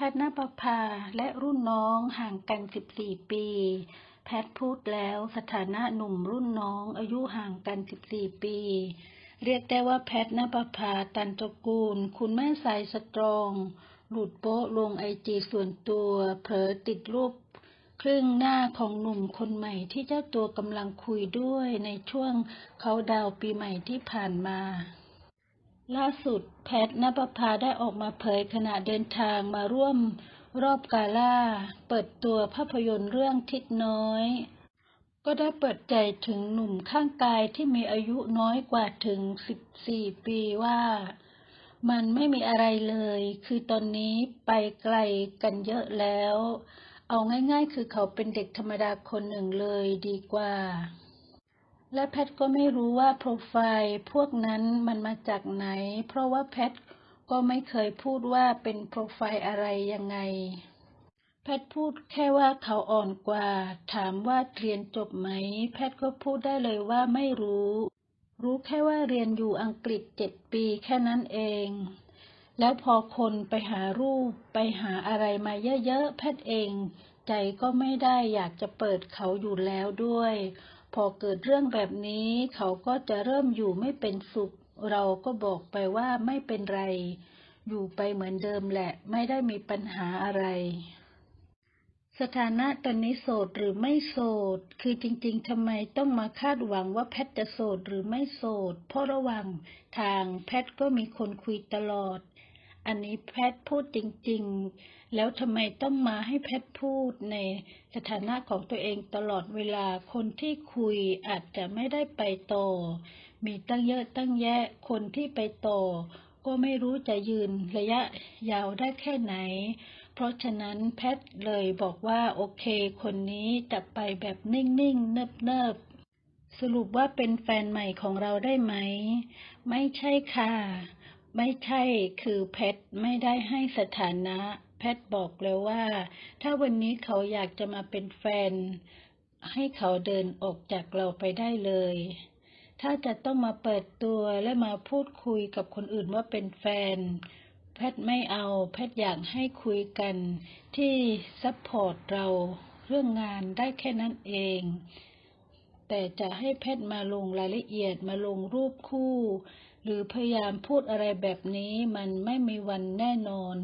แพทย์นภพาและรุ่นน้องห่างกัน 14 ปี แพทย์พูดแล้วสถานะหนุ่มรุ่นน้องอายุห่างกัน 14 ปี เรียกได้ว่าแพทย์นภพาตันตระกูล คุณแม่สายสตรอง หลุดโป๊ะลงไอจีส่วนตัว เผลอติดรูปครึ่งหน้าของหนุ่มคนใหม่ที่เจ้าตัวกำลังคุยด้วยในช่วงเขาดาวปีใหม่ที่ผ่านมา ล่าสุดแพทย์นภพาได้ออกมาเผยขณะเดินทางมาร่วมรอบกาล่า เปิดตัวภาพยนตร์เรื่องทิศน้อย ก็ได้เปิดใจถึงหนุ่มข้างกายที่มีอายุน้อยกว่าถึง 14 ปีว่า มันไม่มีอะไรเลย คือตอนนี้ไปไกลกันเยอะแล้ว เอาง่ายๆ คือเขาเป็นเด็กธรรมดาคนหนึ่งเลยดีกว่า และแพทก็ไม่รู้ว่าโปรไฟล์พวกนั้นมันมาจากไหน เพราะว่าแพทก็ไม่เคยพูดว่าเป็นโปรไฟล์อะไรยังไง แพทพูดแค่ว่าเขาอ่อนกว่า ถามว่าเรียนจบไหม แพทก็พูดได้เลยว่าไม่รู้ รู้แค่ว่าเรียนอยู่อังกฤษเจ็ดปีแค่นั้นเอง แล้วพอคนไปหารูปไปหาอะไรมาเยอะๆ แพทเอง ใจก็ไม่ได้อยากจะเปิดเขาอยู่แล้วด้วย พอเกิดเรื่องแบบนี้ เขาก็จะเริ่มอยู่ไม่เป็นสุข เราก็บอกไปว่าไม่เป็นไร อยู่ไปเหมือนเดิมแหละ ไม่ได้มีปัญหาอะไร สถานะตอนนี้โสดหรือไม่โสด คือจริงๆทำไมต้องมาคาดหวังว่าแพทย์จะโสดหรือไม่โสด เพราะระหว่างทางแพทย์ก็มีคนคุยตลอด อันนี้แพทย์พูดจริง ๆ แล้วทำไมต้องมาให้แพทย์พูดในสถานะของตัวเองตลอดเวลาคนที่คุยอาจจะไม่ได้ไปต่อมีตั้งเยอะตั้งแยะคนที่ไปต่อก็ไม่รู้จะยืนระยะยาวได้แค่ไหน เพราะฉะนั้นแพทย์เลยบอกว่าโอเค คนนี้จะไปแบบนิ่งๆ เนิบๆสรุปว่าเป็นแฟนใหม่ของเราได้ไหม ไม่ใช่ค่ะ ไม่ใช่คือแพทย์ไม่ได้ให้สถานะ แพทบอกเลยว่า ถ้าวันนี้เขาอยากจะมาเป็นแฟน ให้เขาเดินออกจากเราไปได้เลย ถ้าจะต้องมาเปิดตัวและมาพูดคุยกับคนอื่นว่าเป็นแฟน แพทย์ไม่เอา แพทย์อยากให้คุยกันที่ซัพพอร์ตเราเรื่องงานได้แค่นั้นเองแต่จะให้แพทย์มาลงรายละเอียดมาลงรูปคู่ หรือพยายามพูดอะไรแบบนี้มันไม่มีวันแน่นอน